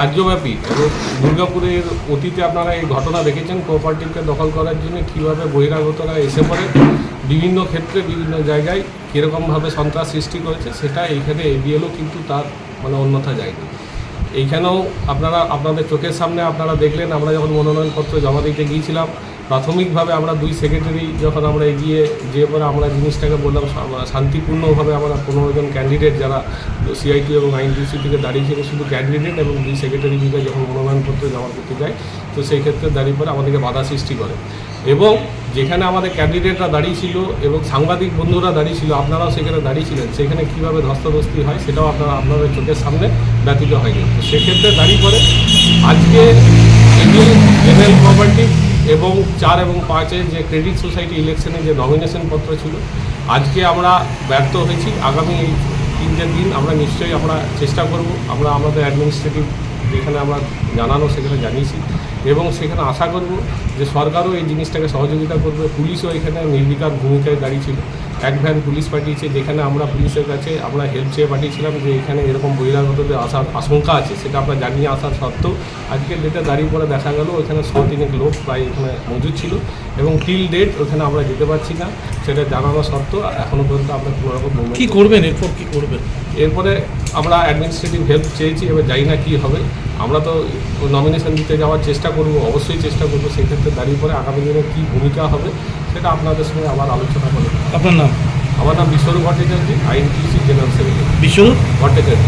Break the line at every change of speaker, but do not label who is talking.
রাজ্যব্যাপী দুর্গাপুরের অতীতে আপনারা এই ঘটনা দেখেছেন কোঅপারেটিভকে দখল করার জন্য কীভাবে বহিরাগতরা এসে পড়ে, বিভিন্ন ক্ষেত্রে বিভিন্ন জায়গায় কীরকমভাবে সন্ত্রাস সৃষ্টি করেছে, সেটা এইখানে এবিএলও কিন্তু তার মানে অন্যথা যায়নি। এইখানেও আপনারা, আপনাদের চোখের সামনে আপনারা দেখলেন, আমরা যখন মনোনয়নপত্র জমা দিতে গিয়েছিলাম, প্রাথমিকভাবে আমরা দুই সেক্রেটারি যখন আমরা এগিয়ে যে পরে আমরা জিনিসটাকে বললাম শান্তিপূর্ণভাবে আমরা পনেরো জন ক্যান্ডিডেট যারা সিআইটি এবং আইনডিসি থেকে দাঁড়িয়েছিল শুধু ক্যান্ডিডেট এবং দুই সেক্রেটারি মিলে যখন মনোনয়নপত্র জমা করতে যায়, তো সেই ক্ষেত্রে দাঁড়িয়ে পরে আমাদেরকে বাধা সৃষ্টি করে। এবং যেখানে আমাদের ক্যান্ডিডেটরা দাঁড়িয়ে ছিল এবং সাংবাদিক বন্ধুরা দাঁড়িয়ে ছিল, আপনারাও সেখানে দাঁড়িয়ে ছিলেন, সেখানে কীভাবে ধস্তাধস্তি হয় সেটাও আপনারা, আপনাদের চোখের সামনে ব্যতীত হয়নি। তো সেক্ষেত্রে দাঁড়িয়ে পরে আজকে জেনারেল প্রপার্টি এবং চার এবং পাঁচের যে ক্রেডিট সোসাইটি ইলেকশনে যে নমিনেশন পত্র ছিল, আজকে আমরা ব্যর্থ হয়েছি। আগামী তিনটে দিন আমরা নিশ্চয়ই আমরা চেষ্টা করব। আমরা আমাদের অ্যাডমিনিস্ট্রেটিভ যেখানে আমরা জানানো, সেখানে জানিয়েছি। এবং সেখানে আশা করব যে সরকারও এই জিনিসটাকে সহযোগিতা করবে। পুলিশও এখানে নির্বিকার ভূমিকায় দাঁড়িয়েছিল এক ভ্যান পুলিশ পাঠিয়েছে যেখানে আমরা পুলিশের কাছে আমরা হেল্প চেয়ে পাঠিয়েছিলাম যে এখানে এরকম বহিরাগতদের আসার আশঙ্কা আছে সেটা আমরা জানিয়ে আসার সত্ত্বেও আজকের ডেটে দাঁড়িয়ে পরে দেখা গেল ওখানে শ তিনেক লোক প্রায় এখানে মজুদ ছিল এবং টিল ডেট ওখানে আমরা যেতে পারছি না সেটা জানানো সত্ত্বেও এখনও পর্যন্ত আমরা কোনো রকম কী
কি করবেন? এরপর কী করবেন?
এরপরে আমরা অ্যাডমিনিস্ট্রেটিভ হেল্প চেয়েছি এবার জানি না কী হবে। আমরা তো নমিনেশন দিতে যাওয়ার চেষ্টা করব অবশ্যই চেষ্টা করব সেক্ষেত্রে দাঁড়িয়ে পরে আগামী দিনে কী ভূমিকা হবে সেটা আপনাদের সঙ্গে আবার আলোচনা করব
আপনার নাম?
আমার নাম Biswarup Bhattacharya INTUC general secretary.
Biswarup?
Bhattacharya.